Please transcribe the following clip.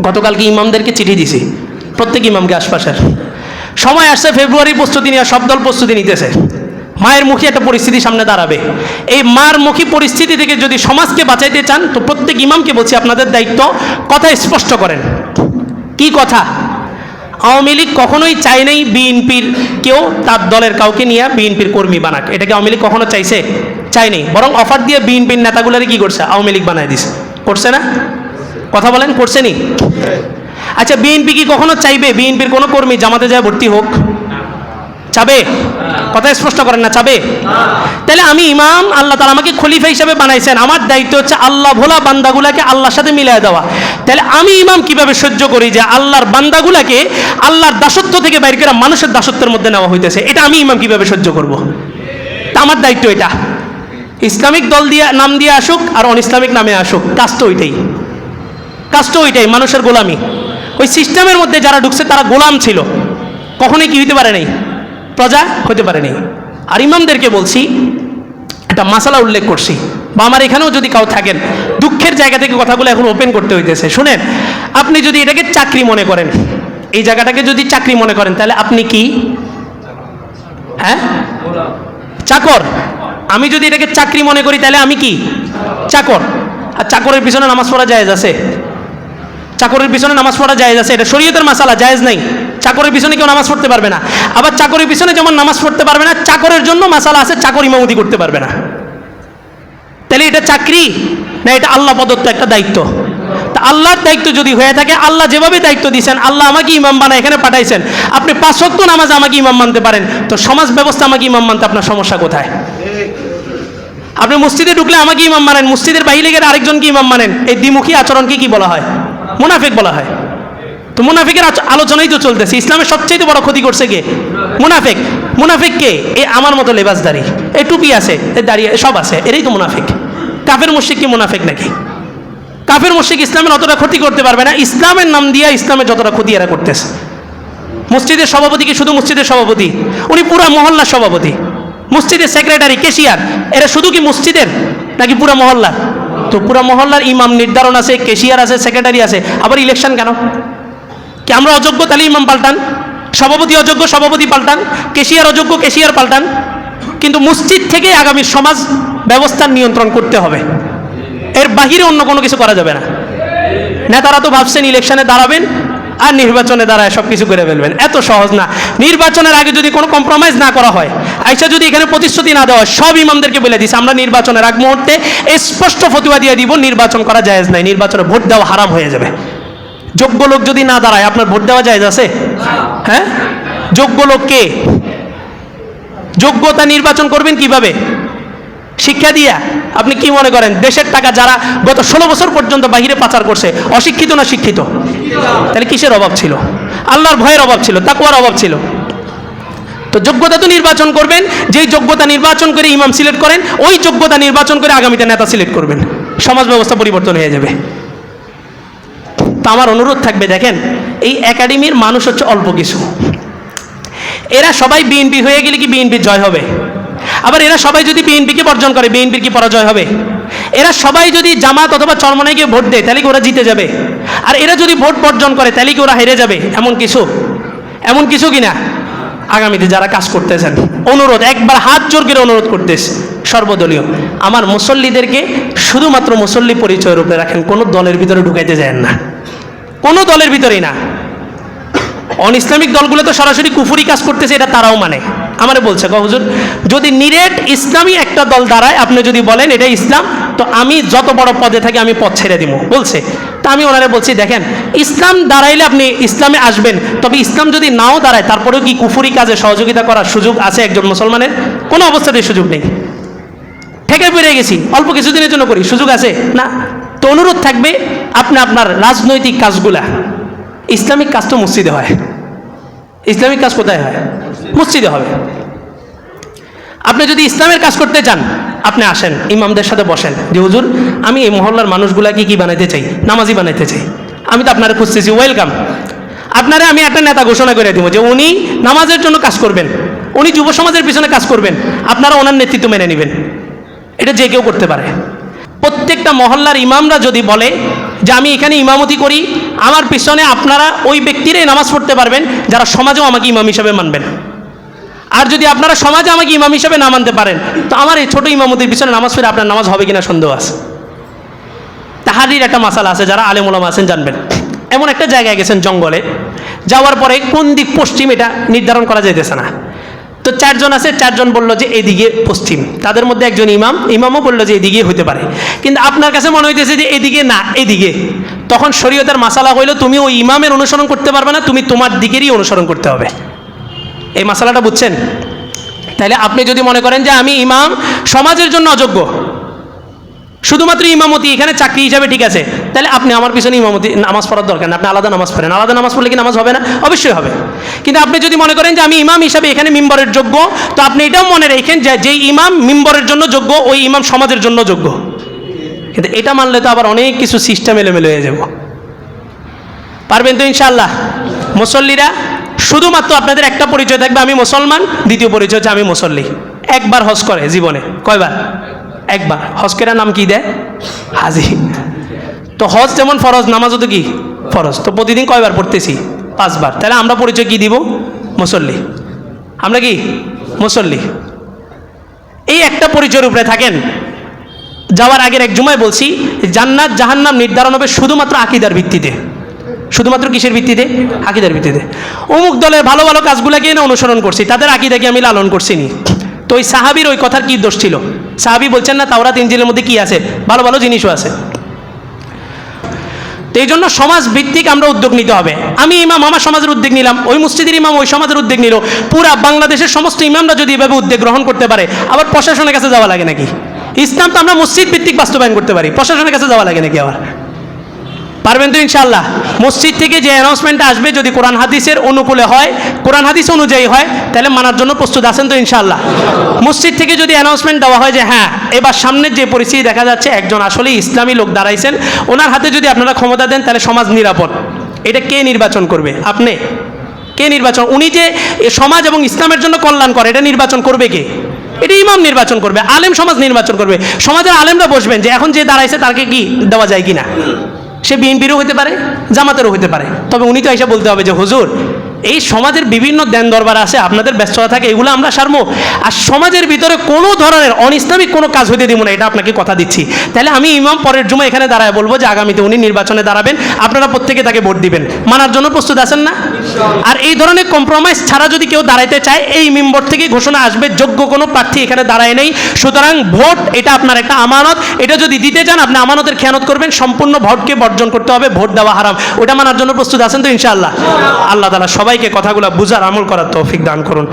গতকালকে ইমামদেরকে চিঠি দিছি। প্রত্যেক ইমামকে আশপাশের। সময় আসছে ফেব্রুয়ারি প্রস্তুতি নিয়ে সব দল প্রস্তুতি নিতেছে। মায়ের মুখী একটা পরিস্থিতি সামনে দাঁড়াবে। এই মার মুখী পরিস্থিতি থেকে যদি সমাজকে বাঁচাইতে চান, তো প্রত্যেক ইমামকে বলছি আপনাদের দায়িত্ব কথা স্পষ্ট করেন। কি কথা? আওয়ামী লীগ কখনোই চায় নাই বিএনপির কেউ তার দলের কাউকে নিয়ে বিএনপির কর্মী বানাক। এটাকে আওয়ামী লীগ কখনো চাইছে? চায়নি বরং অফার দিয়ে বিএনপির নেতাগুলারে কি করছে? আওয়ামী লীগ বানায় দিছে। করছে না? কথা বলেন, করছে নি? আচ্ছা বিএনপি কি কখনো চাইবে? বিএনপির কোনো কর্মী জামাতে যায়, ভর্তি হোক। চাবে? কথা স্পষ্ট করেন না, চাবে? তাহলে আমি ইমাম, আল্লাহ তালা আমাকে খলিফা হিসাবে বানাইছেন। আমার দায়িত্ব হচ্ছে আল্লাহ ভোলা বান্দাগুলাকে আল্লাহর সাথে মিলিয়ে দেওয়া। তাহলে আমি ইমাম কীভাবে সহ্য করি যে আল্লাহর বান্দাগুলাকে আল্লাহর দাসত্ব থেকে বাইর করে মানুষের দাসত্বের মধ্যে নেওয়া হইতেছে? এটা আমি ইমাম কীভাবে সহ্য করব? তা আমার দায়িত্ব এটা। ইসলামিক দল দিয়ে, নাম দিয়ে আসুক আর অন ইসলামিক নামে আসুক। কাজ তো ওইটাই। কাজ তো ওইটাই, মানুষের গোলামি। ওই সিস্টেমের মধ্যে যারা ঢুকছে, তারা গোলাম ছিল। কখনোই কি হইতে পারে নাই? প্রজা হতে পারে নাই। আর ইমামদেরকে বলছি, একটা মাসালা উল্লেখ করছি। বা আমার এখানেও যদি কাউ থাকেন, দুঃখের জায়গা থেকে কথাগুলো এখন ওপেন করতে হইতেছে। শুনেন, আপনি যদি এটাকে চাকরি মনে করেন, এই জায়গাটাকে যদি চাকরি মনে করেন, তাহলে আপনি কি? হ্যাঁ? চাকর। আমি যদি এটাকে চাকরি মনে করি, তাহলে আমি কি? চাকর। আর চাকরের পিছনে নামাজ পড়া জায়েজ আছে? চাকরের পিছনে নামাজ পড়া জায়েজ আছে, এটা শরীয়তের মাসালা, জায়েজ নাই। চাকরের পিছনে কেউ নামাজ পড়তে পারবে না। আবার চাকরের পিছনে যেমন নামাজ পড়তে পারবে না, চাকরের জন্য মাসালা আছে, চাকর ইমামতি করতে পারবে না। তাহলে এটা চাকরি না এটা আল্লাহ প্রদত্ত একটা দায়িত্ব? তা আল্লাহর দায়িত্ব যদি হয়ে থাকে, আল্লাহ যেভাবে দায়িত্ব দিয়েছেন, আল্লাহ আমাকে ইমাম বানায় এখানে পাঠাইছেন। আপনি পাঁচ শক্ত নামাজ আমাকে ইমাম মানতে পারেন। তো সমাজ ব্যবস্থা আমাকে ইমাম মানতে, আপনার সমস্যা কোথায়? আপনি মসজিদে ঢুকলে আমাকে ইমাম মানেন, মসজিদের বাইরে গেলে আরেকজনকে ইমাম মানেন। এই দ্বিমুখী আচরণকে কি বলা হয়? মুনাফিক বলা হয়। তো মুনাফিকের আলোচনাই তো চলতেছে। ইসলামের সবচেয়ে বড় ক্ষতি করছে কে? মুনাফিক। মুনাফিক কে? এ আমার মতো লেবাসদারি। এই টুপি আছে, এ দাঁড়িয়ে, সব আছে, এরাই তো মুনাফিক। কাফের মুশিক কি মুনাফিক নাকি? কাফের মুশিক ইসলামের অতটা ক্ষতি করতে পারবে না। ইসলামের নাম দিয়ে ইসলামের যতটা ক্ষতি এরা করতেছে। মসজিদের সভাপতি কি শুধু মসজিদের সভাপতি? উনি পুরা মহল্লার সভাপতি। মসজিদের সেক্রেটারি কেশিয়ার এরা শুধু কি মসজিদের নাকি পুরা মহল্লার? তো পুরা মহল্লার ইমাম নির্ধারণ আছে কেশিয়ার আছে সেক্রেটারি আছে। আবার ইলেকশন কেন? কি আমরা অযোগ্য তাহলে ইমাম পাল্টান? সভাপতি অযোগ্য, সভাপতি পাল্টান? কেশিয়ার অযোগ্য কেশিয়ার পাল্টান? কিন্তু মসজিদ থেকে আগামী সমাজ ব্যবস্থা নিয়ন্ত্রণ করতে হবে। এর বাহিরে অন্য কোনো কিছু করা যাবে না। নেতারা তো ভাবছেন ইলেকশনে দাঁড়াবেন আর নির্বাচনে দাঁড়ায় সব কিছু করে ফেলবেন। এত সহজ না। নির্বাচনের আগে যদি কোনো কম্প্রোমাইজ না করা হয়, আইসা যদি এখানে প্রতিশ্রুতি না দেওয়া হয়, সব ইমামদেরকে বলে দিছে, আমরা নির্বাচনের আগ মুহূর্তে স্পষ্ট ফতুয়া দিয়ে দিব, নির্বাচন করা জায়েজ নাই, নির্বাচনে ভোট দেওয়া হারাম হয়ে যাবে। যোগ্য লোক যদি না দাঁড়ায়, আপনার ভোট দেওয়া জায়েজ আছে? হ্যাঁ? যোগ্য লোক কে? যোগ্যতা নির্বাচন করবেন কীভাবে? শিক্ষা দিয়া আপনি কি মনে করেন, দেশের টাকা যারা গত ষোলো বছর পর্যন্ত বাহিরে পাচার করছে, অশিক্ষিত না শিক্ষিত? তাহলে কিসের অভাব ছিল? আল্লাহর ভয়ের অভাব ছিল তাকুয়ার অভাব ছিল। তো যোগ্যতা তো নির্বাচন করবেন, যেই যোগ্যতা নির্বাচন করে ইমাম সিলেক্ট করেন, ওই যোগ্যতা নির্বাচন করে আগামীতে নেতা সিলেক্ট করবেন। সমাজ ব্যবস্থা পরিবর্তন হয়ে যাবে। তো আমার অনুরোধ থাকবে, দেখেন, এই একাডেমির মানুষ হচ্ছে অল্প কিছু। এরা সবাই বিএনপি হয়ে গেলে কি বিএনপির জয় হবে? আবার এরা সবাই যদি বিএনপিকে বর্জন করে বিএনপির কি পরাজয় হবে? এরা সবাই যদি জামাত অথবা চরমনাইকে ভোট দেয়, তাহলে কি ওরা জিতে যাবে? আর এরা যদি ভোট বর্জন করে, তাহলে কি ওরা হেরে যাবে? এমন কিছু? এমন কিছু কিনা আগামীতে যারা কাজ করতেছেন, অনুরোধ, একবার হাত জোর করে অনুরোধ করতেছে, সর্বদলীয়। আমার মুসল্লিদেরকে শুধুমাত্র মুসল্লি পরিচয় রূপে রাখেন, কোনো দলের ভিতরে ঢুকাইতে যায় না। কোনো দলের ভিতরেই না। অন ইসলামিক দলগুলো তো সরাসরি কুফুরি কাজ করতেছে, এটা তারাও মানে। আমার বলছে হুজুর, যদি নিরেট ইসলামী একটা দল দাঁড়ায়, আপনি যদি বলেন এটা ইসলাম, তো আমি যত বড় পদে থাকি, আমি পদ ছেড়ে দিব বলছে, তা আমি ওনারে বলছি, দেখেন, ইসলাম দাঁড়াইলে আপনি ইসলামে আসবেন, তবে ইসলাম যদি নাও দাঁড়ায়, তারপরেও কি কুফুরি কাজে সহযোগিতা করার সুযোগ আছে একজন মুসলমানের? কোনো অবস্থাতেই সুযোগ নেই। ঠেকে পেরে গেছি, অল্প কিছুদিনের জন্য করি, সুযোগ আছে? না। তো অনুরোধ থাকবে, আপনি আপনার রাজনৈতিক কাজগুলা ইসলামিক কাজ তো মসজিদে হয়। ইসলামিক কাজ কোথায় হয়? মসজিদে হবে। আপনি যদি ইসলামের কাজ করতে চান আপনি আসেন, ইমামদের সাথে বসেন। যে, হুজুর, আমি এই মহল্লার মানুষগুলাকে কি বানাইতে চাই? নামাজি বানাইতে চাই। আমি তো আপনারা খুঁজতেছি ওয়েলকাম আপনারা আমি একটা নেতা ঘোষণা করে দিব যে, উনি নামাজের জন্য কাজ করবেন। উনি যুব সমাজের পিছনে কাজ করবেন। আপনারা ওনার নেতৃত্ব মেনে নেবেন। এটা যে কেউ করতে পারে। প্রত্যেকটা মহল্লার ইমামরা যদি বলে যে আমি এখানে ইমামতি করি, আমার পিছনে আপনারা ওই ব্যক্তিরাই নামাজ পড়তে পারবেন, যারা সমাজেও আমাকে ইমাম হিসাবে মানবেন। আর যদি আপনারা সমাজে আমাকে ইমাম হিসাবে না মানতে পারেন, তো আমার এই ছোটো ইমামতির পিছনে নামাজ পড়ে আপনার নামাজ হবে কিনা সন্দেহ আছে? তাহারির একটা মাসালা আছে, যারা আলেম ওলামা আছেন, জানবেন। এমন একটা জায়গায় গেছেন জঙ্গলে, যাওয়ার পরে কোন দিক পশ্চিম এটা নির্ধারণ করা যাইতেছে না। তো চারজন আছে, চারজন বলল যে এদিকে পশ্চিম। তাদের মধ্যে একজন ইমাম, ইমামও বলল যে এদিকে হইতে পারে। কিন্তু আপনার কাছে মনে হইতেছে যে এদিকে না, এদিকে। তখন শরীয়তের মাসালা হইল, তুমি ওই ইমামের অনুসরণ করতে পারবে না, তুমি তোমার দিকেরই অনুসরণ করতে হবে। এই মাসালাটা বুঝছেন? তাহলে আপনি যদি মনে করেন যে আমি ইমাম, সমাজের জন্য অযোগ্য শুধুমাত্র ইমামতি এখানে চাকরি হিসাবে ঠিক আছে। তাহলে আপনি আমার পিছনে ইমামতি, নামাজ পড়ার দরকার না। আপনি আলাদা নামাজ পড়েন। আলাদা নামাজ পড়লে কি নামাজ হবে না? অবশ্যই হবে। কিন্তু আপনি যদি মনে করেন যে আমি ইমাম হিসাবে এখানে মিম্বরের যোগ্য, তো আপনি এটাও মনে রেখেন যে যেই ইমাম মিম্বরের জন্য যোগ্য, ওই ইমাম সমাজের জন্য যোগ্য। কিন্তু এটা মানলে তো আবার অনেক কিছু সিস্টেম এলোমেলো হয়ে যাব। পারবেন তো ইনশাল্লাহ মুসল্লিরা, শুধুমাত্র আপনাদের একটা পরিচয় থাকবে, আমি মুসলমান। দ্বিতীয় পরিচয় হচ্ছে আমি মুসল্লি। একবার হজ করে জীবনে। কয়বার? একবার। হজকেরা নাম কি দেয় হাজি। তো হজ যেমন ফরজ, নামাজও তো কি? ফরজ। তো প্রতিদিন কয়বার পড়তেছি? পাঁচবার। তাহলে আমরা পরিচয় কি দিব? মুসল্লি। আমরা কি? মুসল্লি। এই একটা পরিচয়ের উপরে থাকেন। যাওয়ার আগের এক জুমায় বলছি, জান্নাত জাহান্নাম নির্ধারণ হবে শুধুমাত্র আকিদার ভিত্তিতে। শুধুমাত্র কিসের ভিত্তিতে? আকিদার ভিত্তিতে। অমুক দলের ভালো ভালো কাজগুলোকে এনে অনুসরণ করছি, তাদের আকিদাকে আমি লালন করছি নি। তো ওই সাহাবির ওই কথার কি দোষ ছিল? সাহাবি বলছেন, না, তাওরাত ইঞ্জিনের মধ্যে কি আছে? ভালো ভালো জিনিসও আছে। তো এই জন্য সমাজ ভিত্তিক আমরা উদ্যোগ নিতে হবে। আমি ইমাম, আমার সমাজের উদ্যোগ নিলাম। ওই মসজিদের ইমাম ওই সমাজের উদ্যোগ নিল। পুরা বাংলাদেশের সমস্ত ইমামরা যদি এভাবে উদ্যোগ গ্রহণ করতে পারে, আবার প্রশাসনের কাছে যাওয়া লাগে নাকি? ইসলাম তো আমরা মসজিদ ভিত্তিক বাস্তবায়ন করতে পারি। প্রশাসনের কাছে যাওয়া লাগে নাকি আবার? পারবেন তো ইনশাল্লাহ মসজিদ থেকে যে অ্যানাউন্সমেন্টটা আসবে, যদি কোরআন হাদিসের অনুকূলে হয়, কোরআন হাদিস অনুযায়ী হয়, তাহলে মানার জন্য প্রস্তুত আছেন তো ইনশাল্লাহ মসজিদ থেকে যদি অ্যানাউন্সমেন্ট দেওয়া হয় যে হ্যাঁ এবার সামনের যে পরিস্থিতি দেখা যাচ্ছে, একজন আসলে ইসলামী লোক দাঁড়াইছেন, ওনার হাতে যদি আপনারা ক্ষমতা দেন, তাহলে সমাজ নিরাপদ। এটা কে নির্বাচন করবে? আপনি? কে নির্বাচন? উনি যে সমাজ এবং ইসলামের জন্য কল্যাণ করে, এটা নির্বাচন করবে কে? এটা ইমাম নির্বাচন করবে, আলেম সমাজ নির্বাচন করবে। সমাজের আলেমরা বসবেন যে, এখন যে দাঁড়াইছে তাকে কি দেওয়া যায় কিনা? সে বিএনপিরও হতে পারে, জামাতেরও হতে পারে। তবে উনি তো এসে বলতে হবে যে, হুজুর এই সমাজের বিভিন্ন দেন দরবার আছে আপনাদের ব্যস্ততা থাকে এগুলো আমরা সারবো আর সমাজের ভিতরে কোনো ধরনের অনিসলামিক কোনো কাজ হতে দিব না এটা আপনাকে কথা দিচ্ছি। তাহলে আমি ইমাম পরের জমা এখানে দাঁড়ায় বলব যে আগামীতে উনি নির্বাচনে দাঁড়াবেন আপনারা প্রত্যেকে তাকে ভোট দিবেন। মানার জন্য প্রস্তুত আছেন না? আর এই ধরনের কম্প্রোমাইজ ছাড়া যদি কেউ দাঁড়াইতে চায় এই মেম্বর থেকে ঘোষণা আসবে যোগ্য কোনো প্রার্থী এখানে দাঁড়ায় নেই। সুতরাং ভোট এটা আপনার একটা আমানত। এটা যদি দিতে চান আপনি আমানতের খেয়ানত করবেন সম্পূর্ণ ভোটকে বর্জন করতে হবে ভোট দেওয়া হারাম। ওটা মানার জন্য প্রস্তুত আছেন তো ইনশাআল্লাহ? আল্লাহ তালা সবাইকে কথাগুলো বুঝার আমল করার তৌফিক দান করুন।